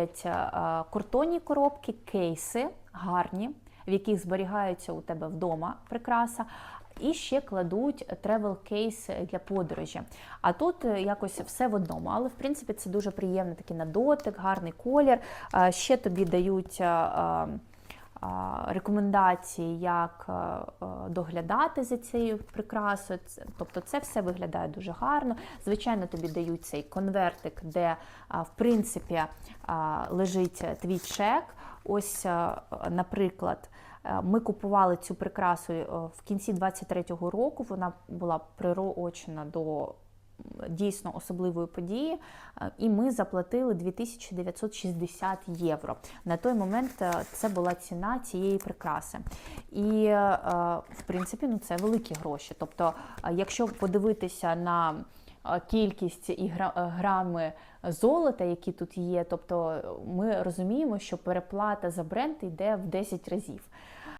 Е, Картонні коробки, кейси гарні, в яких зберігаються у тебе вдома прикраса. І ще кладуть тревел кейс для подорожі. А тут е, якось все в одному. Але в принципі це дуже приємний такий на дотик, гарний колір. Е, Ще тобі дають. Е, е, рекомендації, як е, е, доглядати за цією прикрасою. Тобто це все виглядає дуже гарно. Звичайно, тобі дають цей конвертик, де в принципі лежить твій чек. Ось, е, наприклад. е, Ми купували цю прикрасу е, в кінці 23-го року. Вона була приурочена до дійсно особливої події, е, і ми заплатили 2960 євро. На той момент е, це була ціна цієї прикраси. І, е, в принципі, ну це великі гроші. Тобто, якщо подивитися на кількість і грами золота, які тут є, тобто ми розуміємо, що переплата за бренд йде в 10 разів.